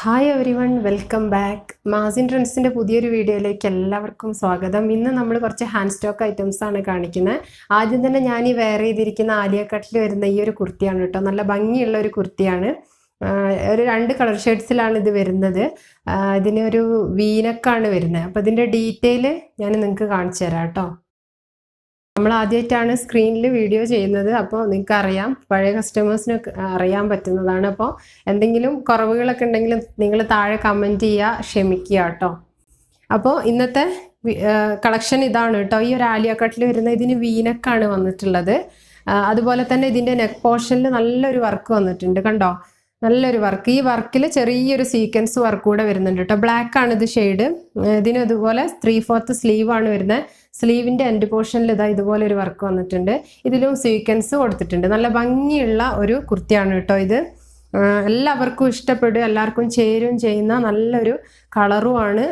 Hi everyone welcome back മാസിൻ ട്രെൻഡ്സിന്റെ പുതിയൊരു വീഡിയോയിലേക്ക് എല്ലാവർക്കും സ്വാഗതം. ഇന്ന് നമ്മൾ കുറച്ച് ഹാൻഡ് സ്റ്റോക്ക് ഐറ്റംസ് ആണ് കാണിക്കുന്നത് ആദ്യം തന്നെ ഞാൻ ഈ വെയർ ചെയ്തിരിക്കുന്ന ആലിയ കട്ടിൽ വരുന്ന ഈ ഒരു കുർത്തിയാണ് കേട്ടോ. നല്ല ഭംഗിയുള്ള ഒരു കുർത്തിയാണ്. ഒരു രണ്ട് കളർ ഷെയ്ഡ്സിലാണ് ഇത് വരുന്നത്. ഇതിനൊരു വീനക്കാണ് വരുന്നത് അപ്പോൾ ഇതിന്റെ ഡീറ്റെയിൽ ഞാൻ നിങ്ങൾക്ക് കാണിച്ചു തരാം കേട്ടോ. നമ്മൾ ആദ്യമായിട്ടാണ് സ്ക്രീനിൽ വീഡിയോ ചെയ്യുന്നത് അപ്പോൾ നിങ്ങൾക്ക് അറിയാം പഴയ കസ്റ്റമേഴ്സിനൊക്കെ അറിയാൻ പറ്റുന്നതാണ്. അപ്പോൾ എന്തെങ്കിലും കുറവുകളൊക്കെ ഉണ്ടെങ്കിൽ നിങ്ങൾ താഴെ കമന്റ് ചെയ്യുക ക്ഷമിക്കുക കേട്ടോ അപ്പോൾ ഇന്നത്തെ കളക്ഷൻ ഇതാണ് കേട്ടോ ഈ ഒരു ആലിയ വരുന്ന ഇതിന് വീനക്കാണ് വന്നിട്ടുള്ളത്. അതുപോലെ തന്നെ ഇതിന്റെ നെക്ക് പോർഷനിൽ നല്ലൊരു വർക്ക് വന്നിട്ടുണ്ട്. കണ്ടോ? നല്ലൊരു വർക്ക് ഈ വർക്കിൽ ചെറിയൊരു സീക്വൻസ് വർക്ക് കൂടെ വരുന്നുണ്ട് കേട്ടോ ബ്ലാക്ക് ആണ് ഇത് ഷെയ്ഡ് ഇതിന് ഇതുപോലെ ത്രീ ഫോർത്ത് സ്ലീവ് ആണ് വരുന്നത് സ്ലീവിന്റെ എൻഡ് പോർഷനിൽ ഇതാ ഇതുപോലെ ഒരു വർക്ക് വന്നിട്ടുണ്ട്. ഇതിലും സീക്വൻസ് കൊടുത്തിട്ടുണ്ട്. നല്ല ഭംഗിയുള്ള ഒരു കുർത്തിയാണ് കേട്ടോ ഇത്. എല്ലാവർക്കും ഇഷ്ടപ്പെടും എല്ലാവർക്കും ചേരും ചെയ്യുന്ന നല്ലൊരു കളറുമാണ്.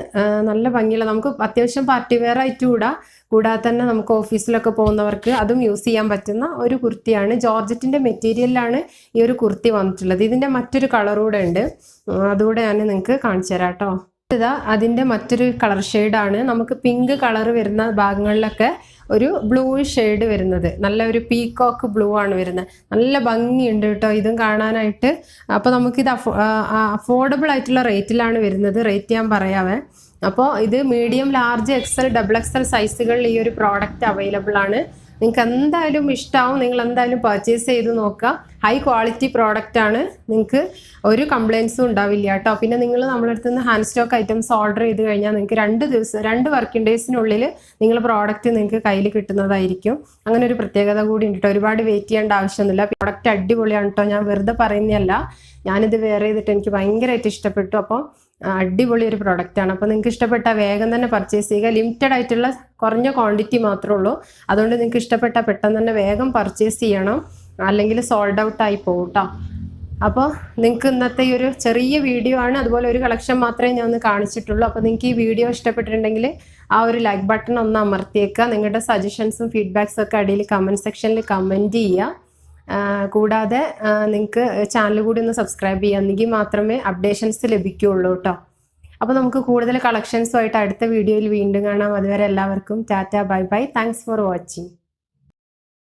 നല്ല ഭംഗിയുള്ള നമുക്ക് അത്യാവശ്യം പാർട്ടി വെയർ ആയിട്ട് കൂടാ. കൂടാതെ തന്നെ നമുക്ക് ഓഫീസിലൊക്കെ പോകുന്നവർക്ക് അതും യൂസ് ചെയ്യാൻ പറ്റുന്ന ഒരു കുർത്തിയാണ്. ജോർജറ്റിന്റെ മെറ്റീരിയലിലാണ് ഈ ഒരു കുർത്തി വന്നിട്ടുള്ളത്. ഇതിന്റെ മറ്റൊരു കളർ കൂടെ ഉണ്ട്. അതുകൂടെ ഞാൻ നിങ്ങൾക്ക് കാണിച്ചു തരാം കേട്ടോ. ഇതാ അതിന്റെ മറ്റൊരു കളർ ഷെയ്ഡാണ് നമുക്ക് പിങ്ക് കളർ വരുന്ന ഭാഗങ്ങളിലൊക്കെ ഒരു ബ്ലൂ ഷെയ്ഡ് വരുന്നത്. നല്ല ഒരു പീകോക്ക് ബ്ലൂ ആണ് വരുന്നത്. നല്ല ഭംഗിയുണ്ട് കേട്ടോ ഇതും കാണാനായിട്ട്. അപ്പോൾ നമുക്കിത് അഫോ അഫോർഡബിൾ ആയിട്ടുള്ള റേറ്റിലാണ് വരുന്നത്. റേറ്റ് ഞാൻ പറയാവേ. അപ്പോൾ ഇത് medium large XL double XL സൈസുകളിൽ ഈ ഒരു പ്രോഡക്റ്റ് അവൈലബിൾ ആണ്. നിങ്ങൾക്ക് എന്തായാലും ഇഷ്ടമാവും നിങ്ങൾ എന്തായാലും പർച്ചേസ് ചെയ്ത് നോക്കുക. ഹൈ ക്വാളിറ്റി പ്രോഡക്റ്റ് ആണ്. നിങ്ങൾക്ക് ഒരു കംപ്ലയിൻസും ഉണ്ടാവില്ല കേട്ടോ. പിന്നെ നിങ്ങൾ നമ്മുടെ അടുത്ത് നിന്ന് ഹാൻഡ് സ്റ്റോക്ക് ഐറ്റംസ് ഓർഡർ ചെയ്ത് കഴിഞ്ഞാൽ നിങ്ങൾക്ക് രണ്ട് ദിവസം രണ്ട് വർക്കിംഗ് ഡേയ്സിനുള്ളിൽ നിങ്ങൾ പ്രോഡക്റ്റ് നിങ്ങൾക്ക് കയ്യിൽ കിട്ടുന്നതായിരിക്കും. അങ്ങനെ ഒരു പ്രത്യേകത കൂടി ഉണ്ട് ഒരുപാട് വെയിറ്റ് ചെയ്യേണ്ട ആവശ്യമൊന്നുമില്ല. പ്രോഡക്റ്റ് അടിപൊളിയാണ് കേട്ടോ. ഞാൻ വെറുതെ പറയുന്നതല്ല. ഞാനിത് വേറെ ചെയ്തിട്ട് എനിക്ക് ഭയങ്കരമായിട്ട് ഇഷ്ടപ്പെട്ടു. അപ്പോൾ അടിപൊളി ഒരു പ്രോഡക്റ്റ് ആണ്. അപ്പോൾ നിങ്ങൾക്ക് ഇഷ്ടപ്പെട്ട വേഗം തന്നെ പർച്ചേസ് ചെയ്യുക. ലിമിറ്റഡ് ആയിട്ടുള്ള കുറഞ്ഞ ക്വാണ്ടിറ്റി മാത്രമേ ഉള്ളൂ. അതുകൊണ്ട് നിങ്ങൾക്ക് ഇഷ്ടപ്പെട്ട പെട്ടെന്ന് തന്നെ വേഗം പർച്ചേസ് ചെയ്യണം. അല്ലെങ്കിൽ സോൾഡ് ഔട്ട് ആയി പോകും കേട്ടോ അപ്പോൾ നിങ്ങൾക്ക് ഇന്നത്തെ ഈ ഒരു ചെറിയ വീഡിയോ ആണ്. അതുപോലെ ഒരു കളക്ഷൻ മാത്രമേ ഞാൻ ഒന്ന് കാണിച്ചിട്ടുള്ളൂ. അപ്പോൾ നിങ്ങൾക്ക് ഈ വീഡിയോ ഇഷ്ടപ്പെട്ടിട്ടുണ്ടെങ്കിൽ ആ ഒരു ലൈക്ക് ബട്ടൺ ഒന്ന് അമർത്തിയേക്കുക. നിങ്ങളുടെ സജഷൻസും ഫീഡ്ബാക്സും ഒക്കെ അടിയിൽ കമന്റ് സെക്ഷനിൽ കമന്റ് ചെയ്യുക. കൂടാതെ നിങ്ങൾക്ക് ചാനൽ കൂടി ഒന്ന് സബ്സ്ക്രൈബ് ചെയ്യുക. എന്നെങ്കിൽ മാത്രമേ അപ്ഡേഷൻസ് ലഭിക്കുകയുള്ളൂ കേട്ടോ അപ്പോൾ നമുക്ക് കൂടുതൽ കളക്ഷൻസുമായിട്ട് അടുത്ത വീഡിയോയിൽ വീണ്ടും കാണാം. അതുവരെ എല്ലാവർക്കും tata bye bye. Thanks for watching